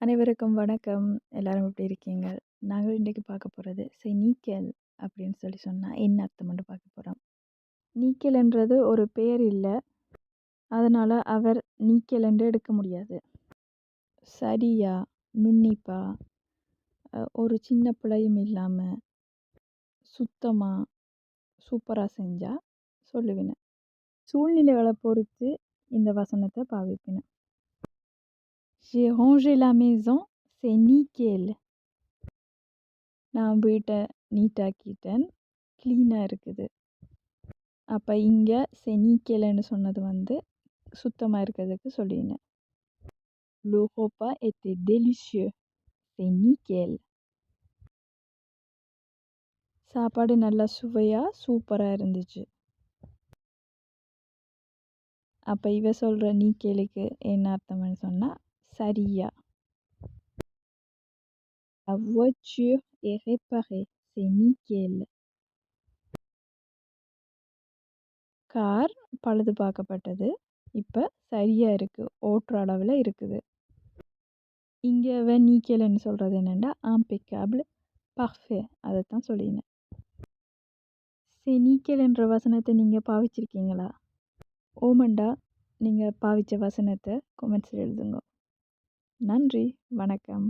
அனைவருக்கும் வணக்கம். எல்லாரும் எப்படி இருக்கீங்க? நாங்கள் இன்றைக்கு பார்க்க போகிறது சரி நீக்கல்" அப்படின்னு சொல்லி சொன்னால் என்ன அர்த்தம்னு பார்க்க போகிறோம் நீக்கல்ன்றது ஒரு பெயர் இல்லை அதனால் அவர் நீக்கல் என்று எடுக்க முடியாது. சரியா, நுண்ணிப்பா, ஒரு சின்ன பிழையும் இல்லாமல் சுத்தமாக சூப்பராக செஞ்சால் சொல்லுவினேன் சூழ்நிலைகளை பொறுத்து இந்த வசனத்தை பாவிப்பின. J'ai rangé la maison, c'est nickel" நான் வீட்டை நீட்டாக்கிட்டேன். க்ளீனாக இருக்குது. அப்போ இங்கே செனிக்கலன்னு சொன்னது வந்து சுத்தமாக இருக்கிறதுக்கு சொல்லின. "Le repas était délicieux, c'est nickel" சாப்பாடு நல்லா சுவையாக சூப்பராக இருந்துச்சு. அப்போ இவ சொல்ற நீக்கலுக்கு என்ன அர்த்தம்னு சொன்னால் சரியா. "La voiture est réparée, c'est nickel" car பழுது பார்க்கப்பட்டது. இப்போ சரியாக இருக்குது ஓட்டுற அளவில் இருக்குது. இங்கே அவ சொல்கிறது சொல்றது என்னன்னா, "impeccable, parfait" அதை தான் "செ நீக்கல்" என்ற நீங்கள் பாவிச்சிருக்கீங்களா? ஓமண்டா நீங்கள் பாவிச்ச வசனத்தை கொமெண்ட்ஸில் எழுதுங்க. நன்றி. வணக்கம்.